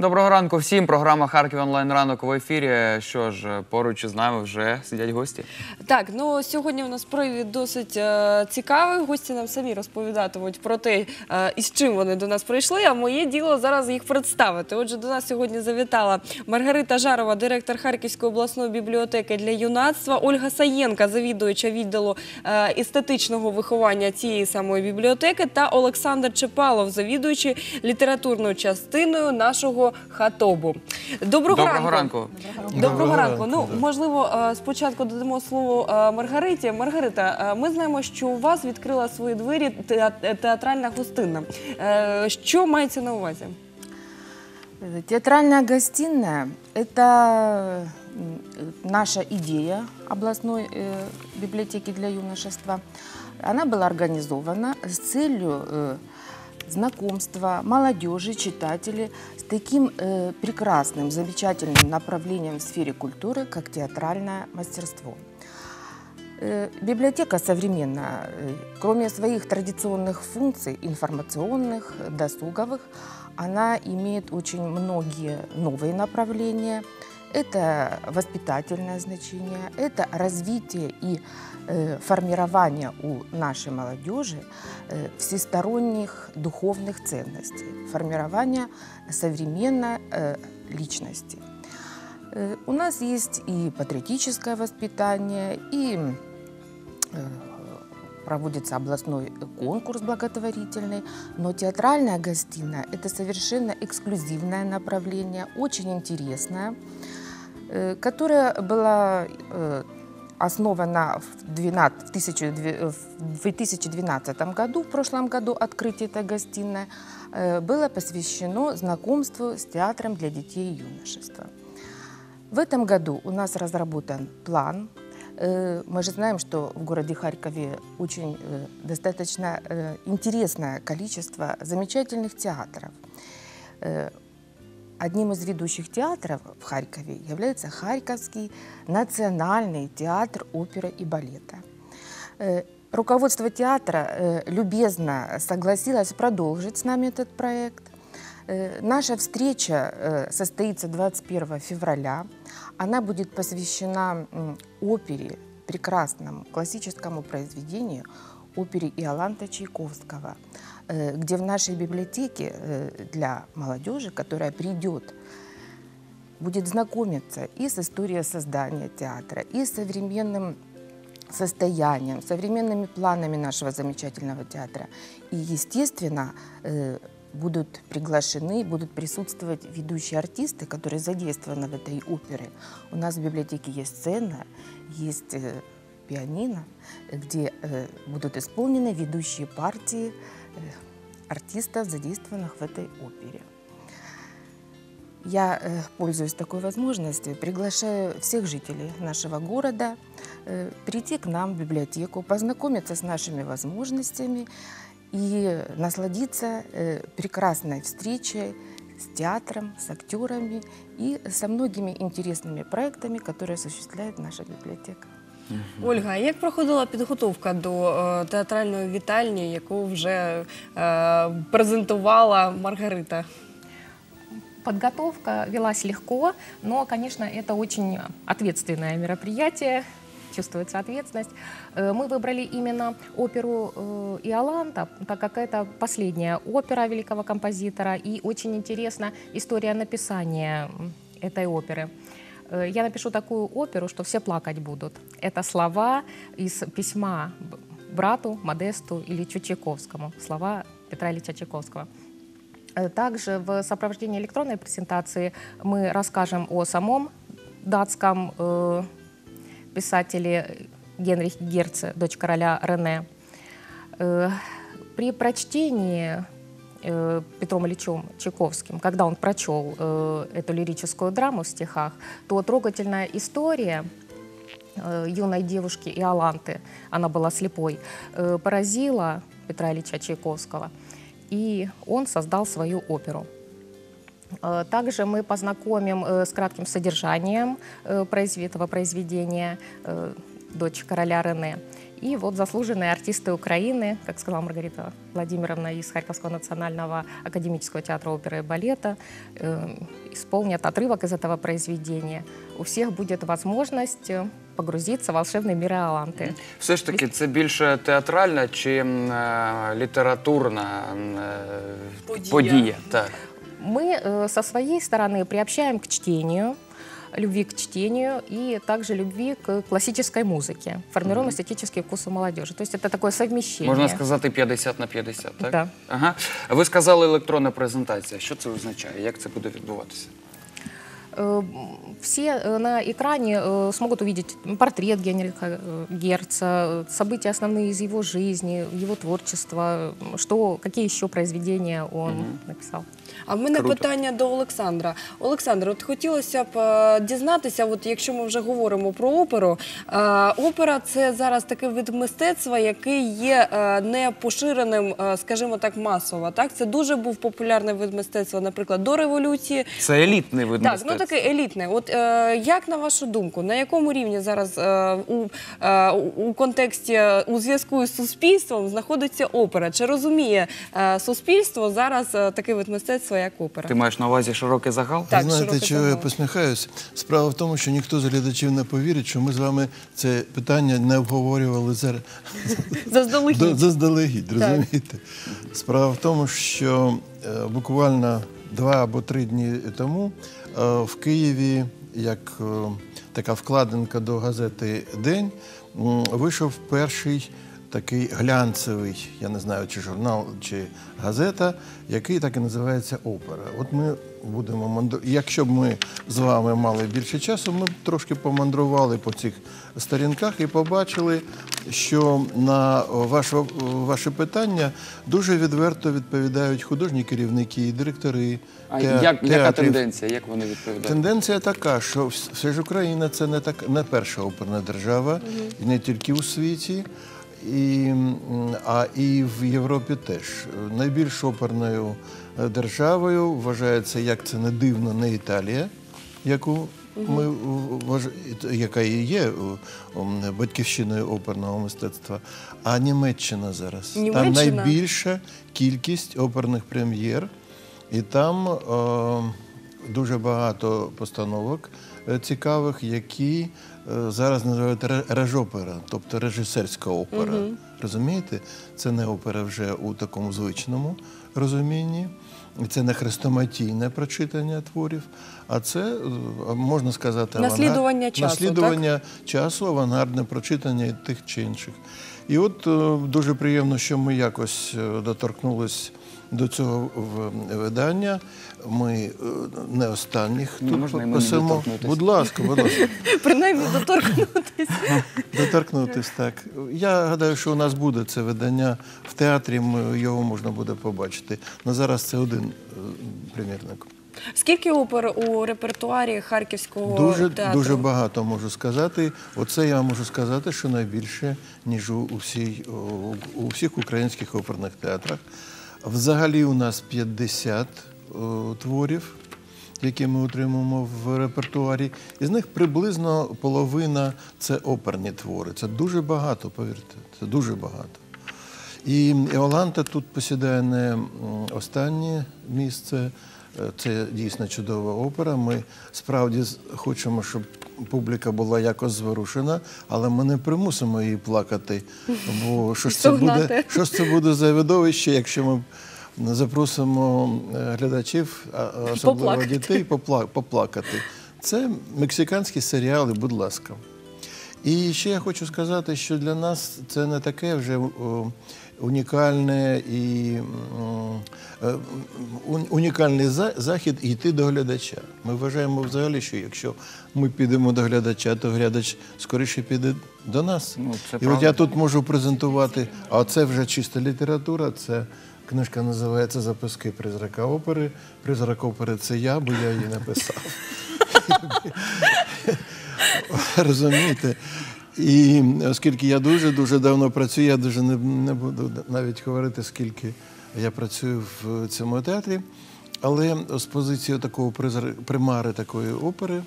Доброго ранку всім. Програма Харків онлайн ранок в ефірі. Що ж, поруч із нами вже сидять гості. Так, ну сьогодні у нас привід досить е, цікавий. Гості нам самі розповідатимуть про те, е, із чим вони до нас прийшли. А моє діло зараз їх представити. Отже, до нас сьогодні завітала Маргарита Жарова, директор Харківської обласної бібліотеки для юнацтва, Ольга Саєнка, завідувача відділу е, естетичного виховання цієї самої бібліотеки, та Олександр Чепалов, завідуючий літературною частиною нашого хатобу. Доброго, Доброго ранку. Доброго ранку. Ну можливо, е, спочатку додамо слово е, Маргариті. Маргарита, е, ми знаємо, що у вас відкрила свої двері теа- театральна гостинна. Е, Що мається на увазі? Э, Театральная гостиная – это м, э, наша идея областной э, библиотеки для юношества. Она была организована с целью знакомства молодежи, читателей с таким э, прекрасным, замечательным направлением в сфере культуры, как театральное мастерство. Э, Библиотека современная, э, кроме своих традиционных функций, информационных, досуговых, она имеет очень многие новые направления. Это воспитательное значение, это развитие и э, формирование у нашей молодежи э, всесторонних духовных ценностей, формирование современной э, личности. У нас есть и патриотическое воспитание, и проводится областной конкурс благотворительный, но театральная гостиная – это совершенно эксклюзивное направление, очень интересное, э, которое было э, основано в 12 в 1200 в 2012 году, в прошлом году открытие этой гостиной, э, было посвящено знакомству с театром для детей и юношества. В этом году у нас разработан план. Э, Мы же знаем, что в городе Харькове очень э, достаточно э, интересное количество замечательных театров. Одним из ведущих театров в Харькове является Харьковский национальный театр оперы и балета. Э, Руководство театра э, любезно согласилось продолжить с нами этот проект. Э, Наша встреча состоится 21 февраля. Она будет посвящена опере, прекрасному классическому произведению, опере Иоланта Чайковского, где в нашей библиотеке э, для молодежи, которая придет будет знакомиться и с историей создания театра, и с современным состоянием, современными планами нашего замечательного театра. И, естественно, э, будут приглашены, будут присутствовать ведущие артисты, которые задействованы в этой опере. У нас в библиотеке есть сцена, есть э, пианино, где э, будут исполнены ведущие партии э, артистов, задействованных в этой опере. Я, э, пользуясь такой возможностью, приглашаю всех жителей нашего города э, прийти к нам в библиотеку, познакомиться с нашими возможностями и насладиться э, прекрасной встречей с театром, с актерами и со многими интересными проектами, которые осуществляет наша библиотека. Ольга, а як проходила підготовка до е, театральної вітальні, яку вже е, презентувала Маргарита? Подготовка велась легко, но, конечно, это очень ответственное мероприятие, чувствуется ответственность. Э, Мы выбрали именно оперу э, Иоланта, так как это последняя опера великого композитора, и очень интересна история написания м, этой оперы. Э, Я напишу такую оперу, что все плакать будут. Это слова из письма брату Модесту Ильичу Чайковскому, слова Петра Ильича Чайковского. Э, Также в сопровождении электронной презентации мы расскажем о самом датском э, писателе Генрих Герце, дочь короля Рене. Э, При прочтении Петром Ильичем Чайковским, когда он прочел э, эту лирическую драму в стихах, то трогательная история э, юной девушки Иоланты, она была слепой, э, поразила Петра Ильича Чайковского, и он создал свою оперу. Э, Также мы познакомим э, с кратким содержанием э, этого произведения э, «Дочь короля Рене». И вот заслуженные артисты Украины, как сказала Маргарита Владимировна из Харьковского национального академического театра оперы и балета, э, исполнят отрывок из этого произведения. У всех будет возможность э, погрузиться в волшебный мир Иоланты. Все ж таки, це більше театральна чи м, е, літературна м, е, Подія. подія? Так. Мы э, со своей стороны приобщаем к чтению, любви к чтению и также любви к классической музыке. Формируем эстетические вкусы молодежи. То есть это такое совмещение. Можна сказати 50 на 50, так? Да. Ага. Ви сказали електронна презентація. Що це означає? Як це буде відбуватися? Э, Все э, на экране э, смогут увидеть портрет Генриха э, Герца, э, события основные из его жизни, его творчества, м, что, какие еще произведения он написал. А в мене Круто. питання до Олександра. Олександр, от хотілося б е, дізнатися, от якщо ми вже говоримо про оперу, е, опера це зараз такий вид мистецтва, який є е, не поширеним, е, скажімо так, масово. Так, це дуже був популярний вид мистецтва, наприклад, до революції. Це елітний вид Так, мистецтва. ну таке елітне. От е, як на вашу думку, на якому рівні зараз е, у, е, у контексті у зв'язку із суспільством знаходиться опера? Чи розуміє е, суспільство зараз е, такий вид мистецтва, як опера? Ти маєш на увазі широкий загал? Так, Знаєте, широкий чого я загал. посміхаюсь? Справа в тому, що ніхто з глядачів не повірить, що ми з вами це питання не обговорювали зараз Заздалегідь. до- заздалегідь, розумієте? Справа в тому, що е, буквально два або три дні тому в Києві, як е, така вкладинка до газети День, вийшов перший такий глянцевий, я не знаю, чи журнал, чи газета, який так і називається Опера. От ми будемо мандрувати. Якщо б ми з вами мали більше часу, ми б трошки помандрували по цих сторінках і побачили, що на ваше, ваше питання дуже відверто відповідають художні керівники і директори. А як, яка тенденція? Як вони відповідають? Тенденція така, що вс- все ж Україна це не так не перша оперна держава, і не тільки у світі, і, а і в Європі теж. Найбільш оперною е, державою вважається, як це не дивно, не Італія, яку ми яка і є батьківщиною оперного мистецтва, а Німеччина зараз. Там найбільша кількість оперних прем'єр. І там е, дуже багато постановок е, цікавих, які е, зараз називають режопера, тобто режисерська опера. Розумієте? Це не опера вже у такому звичному розумінні. Це не хрестоматійне прочитання творів, а це е, можна сказати авангард- Наслідування часу, наслідування часу, авангардне прочитання тих чи інших. І от е, дуже приємно, що ми якось е, доторкнулись до цього в- видання. Ми е, не останніх Ну, тут доторкнутись? Будь ласка, будь ласка, Принаймні доторкнутися. доторкнутись так. Я гадаю, що у нас буде це видання в театрі. Ми, його можна буде побачити. На зараз це один е, примірник. Скільки опер у репертуарі Харківського Дуже, театру? дуже багато можу сказати. Оце я можу сказати, що найбільше, ніж у, у, всій, у, у всіх українських оперних театрах. Взагалі у нас 50 творів, які ми отримуємо в репертуарі. Із них приблизно половина це оперні твори. Це дуже багато, повірте, це дуже багато. І Іоланта тут посідає не останнє місце. Е, Це дійсно чудова опера. Ми справді хочемо, щоб публіка була якось зворушена, але ми не примусимо її плакати. Бо що ж це буде, що ж це буде за видовище, якщо ми запросимо е, глядачів, особливо Поплакати. дітей, поплакати. Це мексиканські серіали, будь ласка. І ще я хочу сказати, що для нас це не таке вже о, унікальне і е, ун- унікальний захід йти до глядача. Ми вважаємо взагалі, що якщо ми підемо до глядача, то глядач скоріше піде до нас. Ну, це і от я тут можу презентувати, а це вже чиста література. Це книжка називається Записки призрака опери. Призрак опери це я, бо я її написав. Розумієте? І оскільки я дуже дуже давно працюю, я дуже не, не буду навіть говорити, скільки я працюю в цьому театрі. Але з позиції такого примари такої опери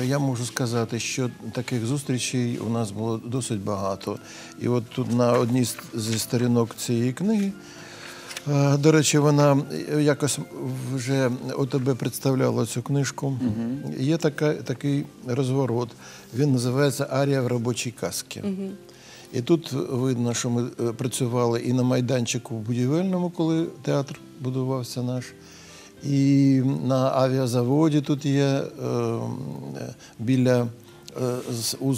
е, я можу сказати, що таких зустрічей у нас було досить багато. І от тут на одній зі сторінок цієї книги, до речі, вона якось вже ОТБ представляла цю книжку. Є така, такий розворот. Він називається Арія в робочій казці. І тут видно, що ми е, працювали і на майданчику в будівельному, коли театр будувався наш, і на авіазаводі тут є е, е, біля е, у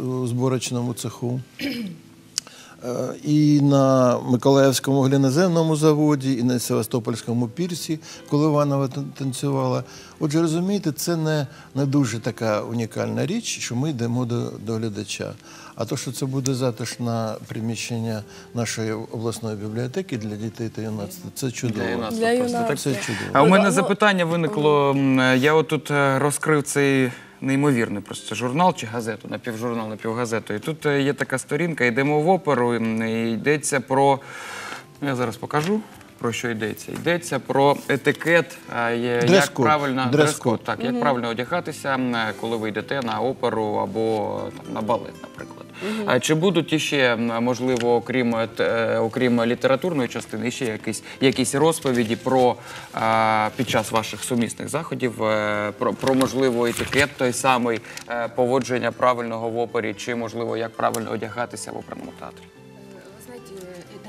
у зборочному цеху. Е, І на Миколаївському глиноземному заводі, і на Севастопольському пірсі, коли Іванова танцювала. Отже, розумієте, це не, не дуже така унікальна річ, що ми йдемо до, до глядача. А то, що це буде затишне приміщення нашої обласної бібліотеки для дітей та юнацтва, це чудово. Для юнацтва Для юнацтва. Це чудово. А у мене ну- запитання виникло. Я отут е, розкрив цей неймовірний просто журнал чи газету, напівжурнал, напівгазету. І тут е, є така сторінка, йдемо в оперу, і йдеться про. ну, Я зараз покажу. Про що йдеться? Йдеться про етикет, а, як правильно Дрес-код. дрес-код, так, як правильно одягатися, е, коли ви йдете на оперу або там, на балет, наприклад. А чи будуть іще, можливо, окрім, е, окрім літературної частини, ще якісь, якісь розповіді про під час ваших сумісних заходів, е, про, про можливо етикет той самий, е, поводження правильного в опері, чи можливо як правильно одягатися в оперному театрі?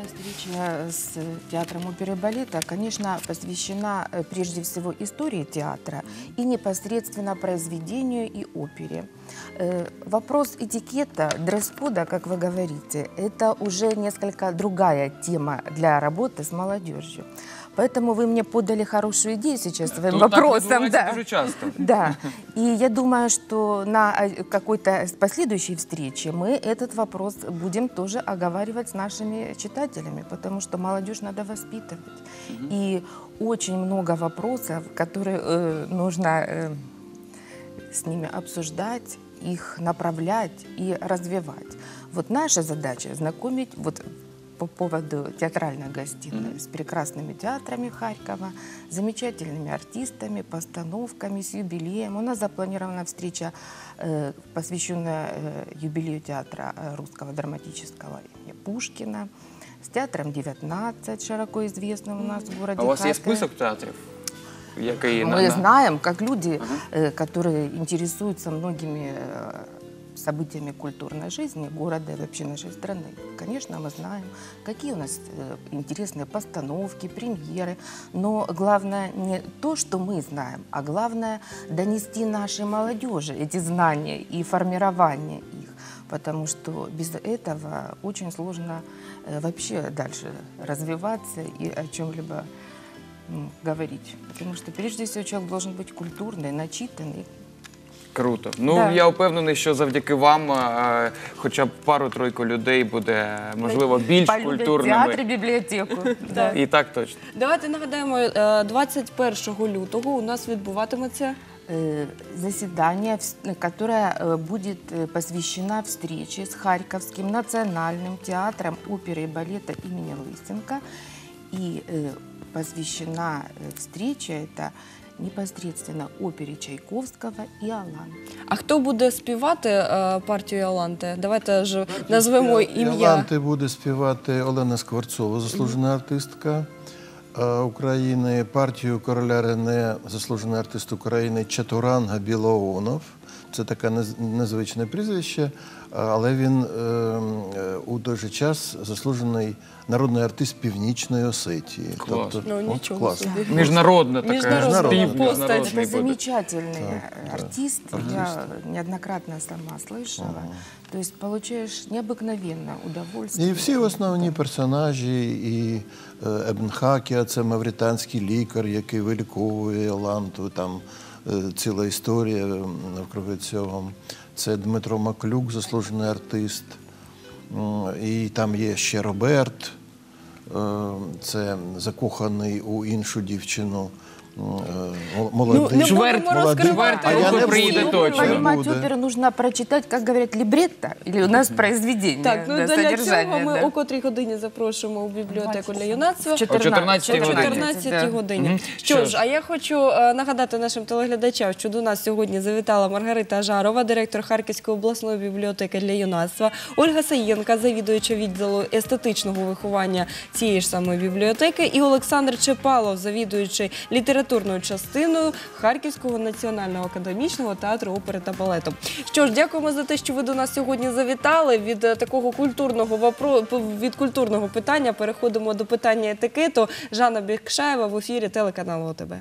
Эта встреча с театром оперы и балета, конечно, посвящена э, прежде всего истории театра и непосредственно произведению и опере. Э, Вопрос этикета, дресс-кода, как вы говорите, это уже несколько другая тема для работы с молодежью. Поэтому вы мне подали хорошую идею сейчас своим Тут так вопросом. да. часто. Да, и я думаю, что на э, какой-то последующей встрече мы этот вопрос будем тоже оговаривать с нашими читателями, потому что молодежь надо воспитывать. И очень много вопросов, которые э, нужно э, с ними обсуждать, их направлять и развивать. Вот наша задача знакомить вот по поводу театральной гостиной с прекрасными театрами Харькова, замечательными артистами, постановками, с юбилеем. У нас запланирована встреча, э, посвященная э, юбилею театра э, русского драматического имени Пушкина, с театром 19, широко известным у нас в городе А у вас є Харькове. список театрів? Який Мы знаем, как люди, э, которые интересуются многими э, событиями культурной жизни города и вообще нашей страны. Конечно, мы знаем, какие у нас э, интересные постановки, премьеры. Но главное не то, что мы знаем, а главное донести нашей молодежи эти знания и формирование их. Потому что без этого очень сложно э, вообще дальше развиваться и о чем-либо говорить. Потому что прежде всего человек должен быть культурный, начитанный. Круто. Ну Да. я впевнений, що завдяки вам, е, хоча б пару-тройку людей буде можливо більш Полюбят культурними. театр и библиотеку. Да. І так точно. Давайте нагадаємо, е, 21 лютого у нас відбуватиметься Э, Заседание, вс- которое э, будет э, посвящено встрече с Харьковским национальным театром оперы и балета имени Лысенко. И э, посвящена э, встреча это непосредственно опере Чайковского и Алан. А хто буде співати е, партію Аланте? Давайте ж назвемо ім'я. Яланти буде співати Олена Скворцова, заслужена артистка е, України, партію короля Рене, заслужений артист України Чатуранга Білоонов. Це таке нез- незвичне прізвище, але він е, е, у той же час заслужений народний артист Північної Осетії. Клас. Ну, от нічого класно. собі. Міжнародна така Міжнародна спів, постать. міжнародний Это буде. замечательный э, артист. Я неоднократно сама слышала. То есть получаешь необыкновенное удовольствие. І всі основні персонажі, і е, Ебн Хакія, це мавританський лікар, який виліковує Ланту. Там е, ціла історія м, навкруги цього. Це Дмитро Маклюк, заслужений артист. І там є ще Роберт, е, це закоханий у іншу дівчину. М, молодих. Ну, Чверть, будемо молодих. розкривати. А я не приїде буду. точно. Понимать оперу нужно прочитать, как говорят, либретто, или у нас произведение, Так, ну да, для цього ми да. о котрій годині запрошуємо у бібліотеку для юнацтва. В 14 14 О годині. 14 да. годині. Мгм. Що ж, а я хочу е, нагадати нашим телеглядачам, що до нас сьогодні завітала Маргарита Жарова, директор Харківської обласної бібліотеки для юнацтва, Ольга Саєнка, завідуюча відділу естетичного виховання цієї ж самої бібліотеки, і Олександр Чепалов, завідуючий літературною частиною Харківського національного академічного театру опери та балету. Що ж, дякуємо за те, що ви до нас сьогодні завітали. Від е, такого культурного вопро... від культурного питання переходимо до питання етикету. Жанна Бікшаєва в ефірі телеканалу ОТБ.